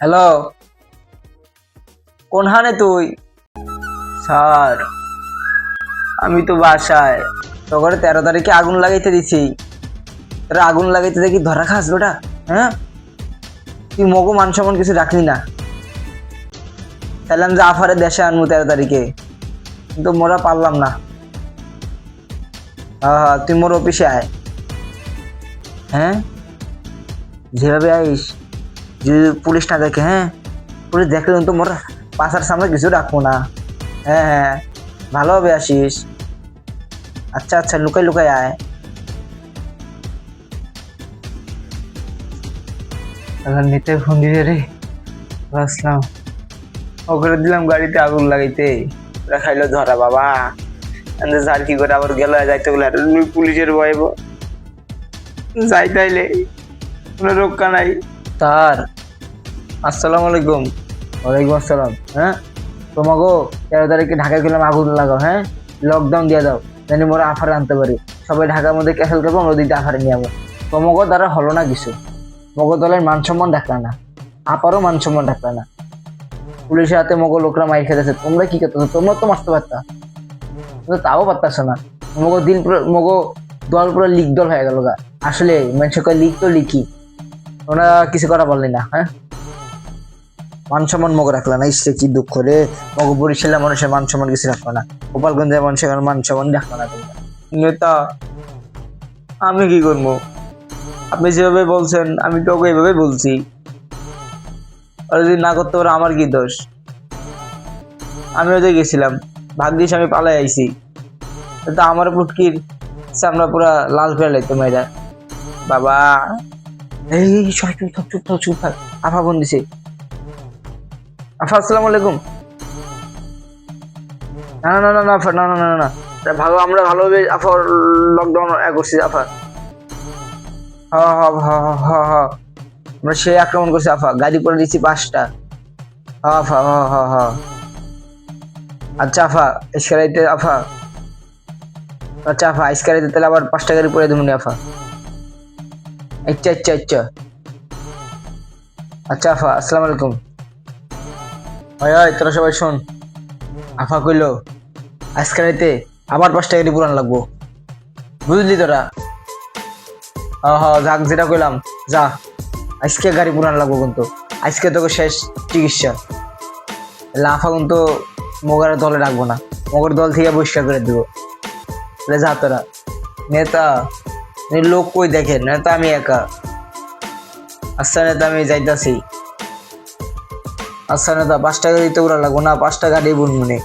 Hello. কোনখানে তুই? Sir, আমি তো বাসায়। তোকে তেরো তারিখে আগুন লাগাইতে দিছি। তোরা আগুন লাগাইতে দেখি ধরা খাস বেটা হ্যাঁ? তুই মগো মান সম্মান কিছু রাখলি না। তাহলে যে আফারে দেশে আনব তেরো তারিখে। কিন্তু মোরা পারলাম না। হ্যাঁ তুই মোর অফিসে আয়। হ্যাঁ? যেভাবে আইস। যদি পুলিশ না দেখে হ্যাঁ? পুলিশ দেখলে তো মোর পাশার সামনে কিছু রাখব না। হ্যাঁ হ্যাঁ। ভালোভাবে আসিস। আচ্ছা আচ্ছা লুকাই লুকাই আয়। নিতে ফোন দিলে রে আসলাম। ওখানে দিলাম গাড়িতে আগুন লাগাইতে। ওরা খাইলো ধরা, বাবা। যার কি করে আবার গেল, যাইতে বলে পুলিশের ভয়। যাই তাইলে, কোনো রক্ষা নাই। তার আসসালামু আলাইকুম। ওয়ালাইকুম আসসালাম। হ্যাঁ? তোমাকে তেরো তারিখে ঢাকায় গেলাম, আগুন লাগাও হ্যাঁ? লকডাউন দিয়ে দাও, জানি মোরা আফারে আনতে পারি। সবাই ঢাকার মধ্যে ক্যাসেল করব নদীতে আফারে নিয়ে যাব। তোমাকে দ্বারা হলো না কিছু। মগো দলের মান সম্মান ডাকলা না। আপারও মান সম্মান ডাকলা না। পুলিশের হাতে মগো লোকরা মাইর খেতেছে। তোমরা কি করতেছো? তোমরা তো মারতে পারতা। তাও পারতাছো না। মগো দিন পুরো মগো দল পুরো লিগ দল হয়ে গেল গা। আসলে মানুষের কয় লিগ তো লিখি ওরা কিছু করা বললি না হ্যাঁ? মান সম্মান মগো রাখলা না কি দুঃখ রে? মগো মানুষের মান সম্মান কিছু রাখল না। গোপালগঞ্জের মানুষের মান সম্মান রাখল না নেতা, আমি কি করব? আপনি যেভাবে বলছেন, আমি তো ওকে বলছি। আর যদি না করতে পারে, আমার কি দোষ? আমিও তো গেছিলাম। ভাগ্যিস আমি পালাই আইছি। তো আমার পুটকির আমরা পুরা লাল করে লাইতো মেয়েরা? বাবা! এই সবাই চুপ থাক চুপ থাক চুপ থাক। আফা ফোন দিছে। আফা আসসালামু আলাইকুম। না না না না আফা, না না না না, ভালো আমরা ভালোভাবে আফা লকডাউন করছি আফা। হ হ হ হ আমরা সেই আক্রমণ করছি আফা। গাড়ি পরে দিচ্ছি পাঁচটা। হ আফা হ হ হ। আচ্ছা আফা ইস্কারাইতে আফা। আচ্ছা আফা ইস্কারাইতে তাহলে আবার পাঁচটা গাড়ি পরে দেবো আফা। আচ্ছা আচ্ছা আচ্ছা। আচ্ছা আফা, আসসালামু আলাইকুম। হয় হয় তোরা সবাই শোন। আফা কইলো আজকালাইতে আবার পাঁচটা গাড়ি পুরান লাগবো। বুঝলি তোরা? হ যাক, যেটা কইলাম, যা। আজকে গাড়ি পুরান লাগবো কিন্তু। আজকে তোকে শেষ চিকিৎসা। লাফা কিন্তু মগের দলে রাখব না। মগের দল থেকে বহিষ্কার করে দিব। যা তোরা। নেতা লোক কই দেখে না তো আমি একা। আচ্ছা না তো আমি যাইতাছি। আচ্ছা না তো পাঁচটা গাড়ি তো ওরা লাগবো। না, পাঁচটা গাড়ি বুনবুনে